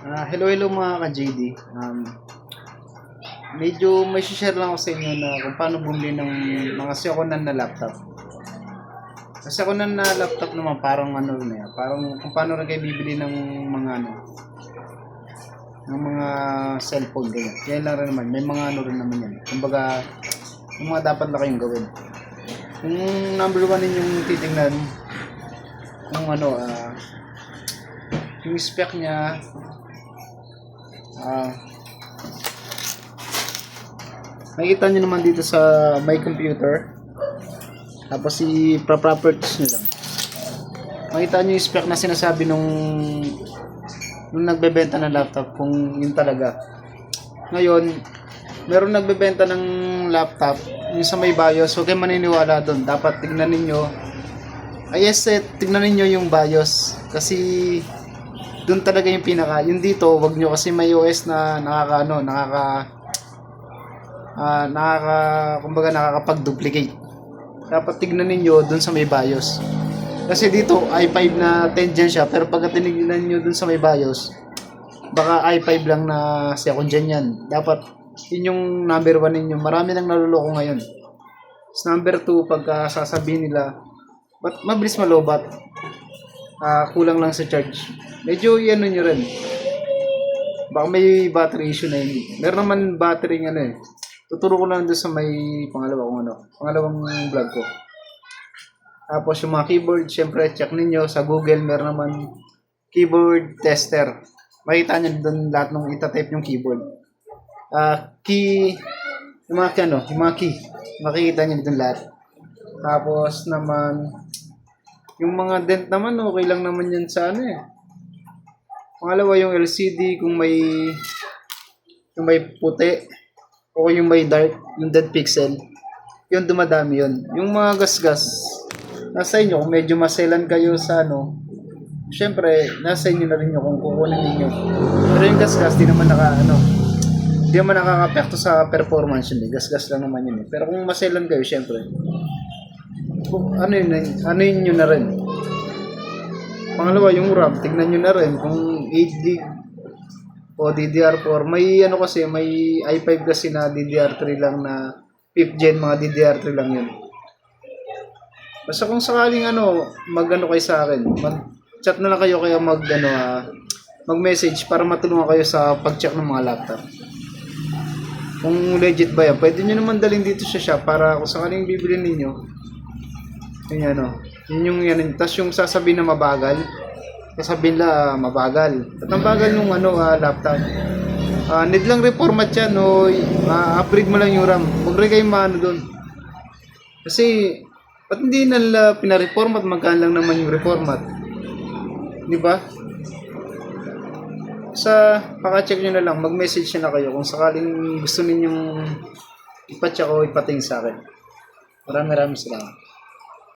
Ah, hello, hello mga ka-JD. Um, medyo may share lang ako sa inyo na kung paano bumili ng mga second-hand na laptop. Sa second-hand na laptop naman parang ano na yan, parang kung paano rin kayo bibili ng mga ano, ng mga cellphone ganyan. Yan lang rin naman, may mga ano rin naman yan. Kumbaga, yung mga dapat na kayong gawin. Yung number one ninyong titingnan, yung ano, ah, yung spec niya, Ah. Makikita nyo naman dito sa my computer. Tapos si properties nyo lang. Makita nyo yung spec na sinasabi nung nung nagbebenta ng laptop kung yun talaga. Ngayon, meron nagbebenta ng laptop yung sa may BIOS. Huwag kayo maniniwala doon. Dapat tignan ninyo. Ay yes, eh, tignan ninyo yung BIOS. Kasi doon talaga yung pinaka yung dito wag nyo kasi may OS na nakaka ano nakaka ah nakaka kumbaga nakakapag-duplicate. Dapat tignan niyo doon sa may BIOS. Kasi dito i5 na 10 gen siya pero pag tinignan niyo doon sa may BIOS baka i5 lang na second gen yan. Dapat yun yung number 1 ninyo. Marami nang naluloko ngayon. Tapos number 2 pagka sasabihin nila ba't mabilis malobat ah kulang lang sa charge. Medyo ano nyo rin. Baka may battery issue na yun. Meron naman battery ano eh. Tuturo ko lang doon sa may pangalawa kung ano. Pangalawang vlog ko. Tapos yung mga keyboard, syempre check ninyo sa Google. Meron naman keyboard tester. Makita nyo doon lahat ng itatype yung keyboard. Ah, key, yung mga ano, yung mga key. Makikita nyo doon lahat. Tapos naman, yung mga dent naman, okay lang naman yan sa ano eh. Pangalawa yung LCD, kung may yung may puti o yung may dark, yung dead pixel, yun dumadami yun. Yung mga gasgas, nasa inyo, kung medyo maselan kayo sa ano, syempre, nasa inyo na rin yung kung kukunin ninyo. Pero yung gasgas, di naman naka, ano, di naman nakaka-apekto sa performance yun eh. Gasgas lang naman yun eh. Pero kung maselan kayo, syempre, ano yun, ano yun yun na rin. Pangalawa, yung RAM, tignan nyo na rin kung 8 gig o DDR4. May ano kasi, may i5 kasi na DDR3 lang na 5th gen, mga DDR3 lang yun. Basta kung sakaling ano, mag-ano kayo sa akin, mag-chat na lang kayo kaya mag ano, ah, mag-message para matulungan kayo sa pag-check ng mga laptop. Kung legit ba yan, pwede nyo naman dalhin dito sa shop para kung sakaling bibili ninyo, yun yan, ano. Yun yung yan. Tapos yung sasabihin na mabagal, sasabihin la mabagal. At ang bagal nung ano, ah, laptop. Ah, need lang reformat yan o upgrade mo lang yung RAM. Huwag rin maano doon. Kasi, ba't hindi nila pinareformat? Magkaan lang naman yung reformat. Di ba? Sa, paka-check nyo na lang, mag-message na kayo kung sakaling gusto ninyong ipacheck o ipating sa akin. Maraming maraming salamat.